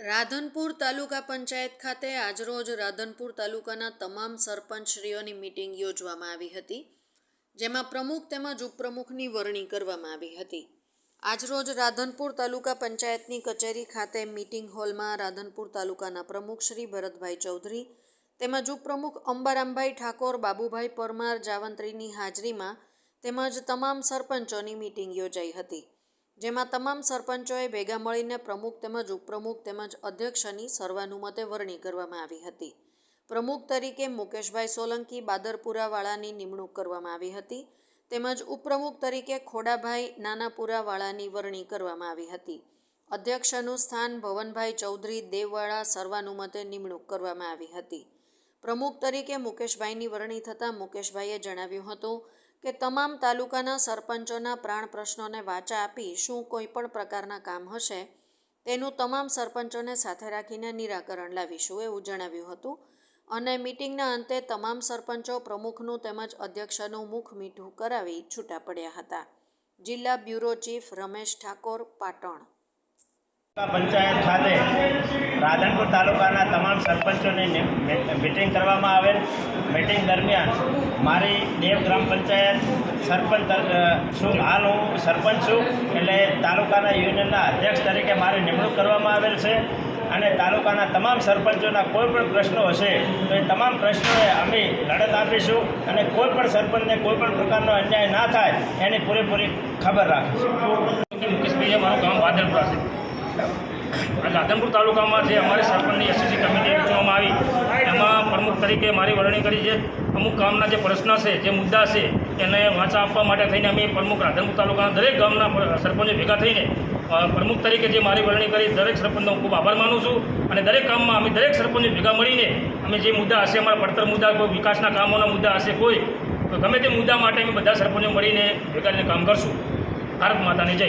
રાધનપુર તાલુકા પંચાયત ખાતે આજરોજ રાધનપુર તાલુકાના તમામ સરપંચશ્રીઓની મિટિંગ યોજવામાં આવી હતી, જેમાં પ્રમુખ તેમજ ઉપપ્રમુખની વરણી કરવામાં આવી હતી. આજરોજ રાધનપુર તાલુકા પંચાયતની કચેરી ખાતે મિટિંગ હોલમાં રાધનપુર તાલુકાના પ્રમુખ શ્રી ભરતભાઈ ચૌધરી તેમજ ઉપપ્રમુખ અંબારામભાઈ ઠાકોર, બાબુભાઈ પરમાર જાવંત્રીની હાજરીમાં તેમજ તમામ સરપંચોની મિટિંગ યોજાઈ હતી. જેમાં તમામ સરપંચોએ ભેગા મળીને પ્રમુખ તેમજ ઉપપ્રમુખ તેમજ અધ્યક્ષની સર્વાનુમતે વરણી કરવામાં આવી હતી. પ્રમુખ તરીકે મુકેશભાઈ સોલંકી બાદરપુરાવાળાની નિમણૂક કરવામાં આવી હતી. તેમજ ઉપપ્રમુખ તરીકે ખોડાભાઈ નાનાપુરાવાળાની વરણી કરવામાં આવી હતી. અધ્યક્ષનું સ્થાન ભવનભાઈ ચૌધરી દેવવાળા સર્વાનુમતે નિમણૂક કરવામાં આવી હતી. પ્રમુખ તરીકે મુકેશભાઈની વરણી થતાં મુકેશભાઈએ જણાવ્યું હતું કે તમામ તાલુકાના સરપંચોના પ્રાણ પ્રશ્નોને વાચા આપી શું કોઈ પણ પ્રકારના કામ હશે, તેનું તમામ સરપંચોને સાથે રાખીને નિરાકરણ લાવીશું એવું જણાવ્યું હતું. અને મિટિંગના અંતે તમામ સરપંચો, પ્રમુખનું તેમજ અધ્યક્ષનું મુખ મીઠું કરાવી છૂટા પડ્યા હતા. જિલ્લા બ્યુરો ચીફ રમેશ ઠાકોર, પાટણ પંચાયત ખાતે રાધનપુર તાલુકાના તમામ સરપંચોની મિટિંગ કરવામાં આવેલ. મિટિંગ દરમિયાન મારી દેવ ગ્રામ પંચાયત સરપંચ છું. હાલ હું સરપંચ છું. એટલે તાલુકાના યુનિયનના અધ્યક્ષ તરીકે મારી નિમણૂક કરવામાં આવેલ છે. અને તાલુકાના તમામ સરપંચોના કોઈ પણ પ્રશ્નો હશે તો એ તમામ પ્રશ્નોએ અમે લડત આપીશું અને કોઈ પણ સરપંચને કોઈ પણ પ્રકારનો અન્યાય ના થાય એની પૂરેપૂરી ખબર રાખીશું. મુકેશભાઈ મારું ગામ વાદળપુરા છે. રાધનપુર તાલુકામાં જે અમારી સરપંચની એસએસસી કમિટી રચવામાં આવી, એમાં પ્રમુખ તરીકે મારી વરણી કરી છે. અમુક ગામના જે પ્રશ્ન છે, જે મુદ્દા છે, એને વાંચા આપવા માટે થઈને અમે પ્રમુખ રાધનપુર તાલુકાના દરેક ગામના સરપંચો ભેગા થઈને પ્રમુખ તરીકે જે મારી વરણી કરી, દરેક સરપંચનો ખૂબ આભાર માનું છું. અને દરેક કામમાં અમે દરેક સરપંચો ભેગા મળીને અમે જે મુદ્દા હશે, અમારા પડતર મુદ્દા, કોઈ વિકાસના કામોના મુદ્દા હશે, કોઈ, તો ગમે તે મુદ્દા માટે અમે બધા સરપંચો મળીને ભેગા કામ કરશું. ભારત માતાની જય.